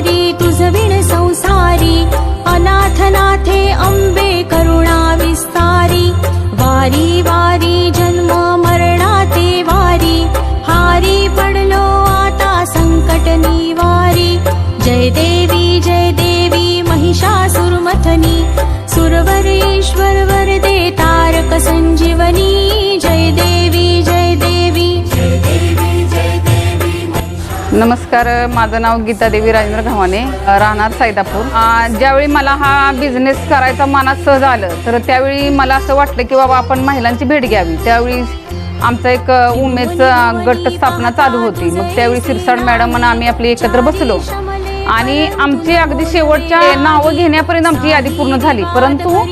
भारी तुझ विण संसारी अनाथनाथे अंबे करुणा विस्तारी वारी वारी जन्म मरणाते वारी हारी पडलो आता संकट निवारी जय देवी जय देवी महिषासुरमथनी सुरवर ईश्वर वरदे तारक संजीवनी नमस्कार माझं नाव गीता देवी राजेंद्र घावाने राहणार सैदापूर ज्यावेळी मला हा बिझनेस करायचा मनात सहज आलं तर त्यावेळी मला असं वाटलं की बाबा आपण महिलांची भेट घ्यावी. त्यावेळी आमचा एक उमेदचा गट स्थापना चालू होती. मग त्यावेळी सिरसाड मॅडम आणि आम्ही आपली एकत्र बसलो. आणि आमची अगदी शेवटच्या नावं घेण्यापर्यंत आमची यादी पूर्ण झाली. परंतु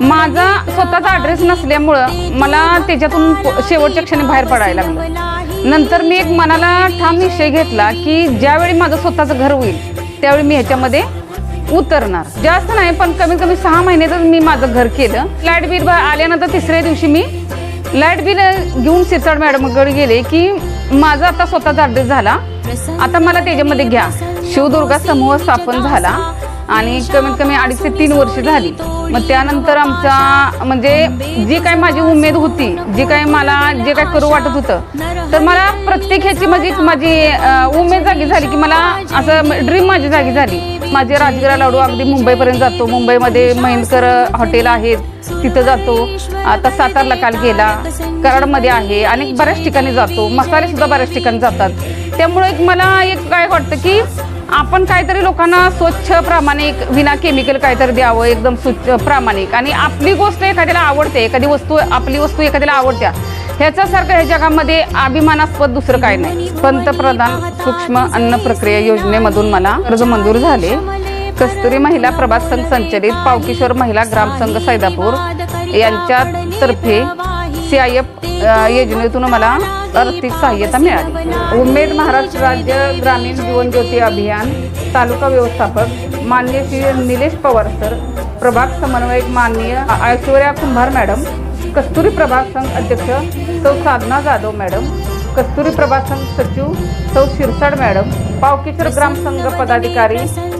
माझा स्वतःचा ॲड्रेस नसल्यामुळं मला त्याच्यातून शेवटच्या क्षणी बाहेर पडायला लागलं. नंतर मी एक मनाला ठाम निश्चय घेतला की ज्यावेळी माझं स्वतःचं घर होईल त्यावेळी मी ह्याच्यामध्ये उतरणार. जास्त नाही पण कमीत कमी सहा महिन्यातच मी माझं घर केलं. लाइट बिल आल्यानंतर तिसऱ्या दिवशी मी लाइट बिल घेऊन सिरसाड मॅडमकडे गेले की माझा आता स्वतःचा ॲड्रेस झाला. आता मला त्याच्यामध्ये घ्या. शिवदुर्गा समूह स्थापन झाला आणि कमीत कमी अडीच ते तीन वर्ष झाली. मग त्यानंतर आमचा म्हणजे जी काय माझी उमेद होती जी काय मला जे काय करू वाटत होतं तर मला प्रत्येक ह्याची माझी माझी उमेद जागी झाली की मला असं ड्रीम माझी जागी झाली. माझे राजगिरा लाडू अगदी मुंबईपर्यंत जातो. मुंबईमध्ये महेंदकर हॉटेल आहेत तिथं जातो. आता सातारला काल गेला. कराडमध्ये आहे. आणि बऱ्याच ठिकाणी जातो. मसाले सुद्धा बऱ्याच ठिकाणी जातात. त्यामुळे एक मला एक काय वाटतं की आपण काहीतरी लोकांना स्वच्छ प्रामाणिक विना केमिकल काहीतरी द्यावं एकदम स्वच्छ प्रामाणिक. आणि आपली गोष्ट एखाद्याला आवडते एखादी वस्तू आपली वस्तू एखाद्याला आवडत्या ह्याच्यासारखं ह्या जगामध्ये अभिमानास्पद दुसरं काय नाही. पंतप्रधान सूक्ष्म अन्न प्रक्रिया योजनेमधून मला कर्ज मंजूर झाले. कस्तुरी महिला प्रभात संघ संचलित पावकेश्वर महिला ग्रामसंघ सैदापूर यांच्यातर्फे सी आय एफ योजनेतून मला आर्थिक सहाय्यता मिळाली. उमेद महाराष्ट्र राज्य ग्रामीण जीवन ज्योती अभियान तालुका व्यवस्थापक माननीय श्री निलेश पवार सर प्रभाग समन्वयक माननीय ऐश्वर्या कुंभार मॅडम कस्तुरी प्रभाग संघ अध्यक्ष सौ साधना जाधव मॅडम कस्तुरी प्रभाग संघ सचिव सौ शिरसाड मॅडम पावकेश्वर ग्रामसंघ पदाधिकारी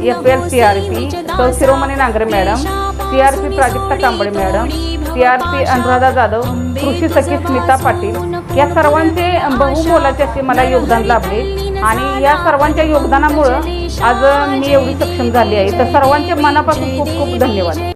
F L C R P Sau Shiromani Nangare madam C R P Prajakta Kamble madam C R P Anuradha Jadhav कृषी सखी स्मिता पाटील या सर्वांचे बहुमोलाचे असे मला योगदान लाभले. आणि या सर्वांच्या योगदानामुळं आज मी एवढी सक्षम झाली आहे. तर सर्वांचे मनापासून खूप खूप धन्यवाद.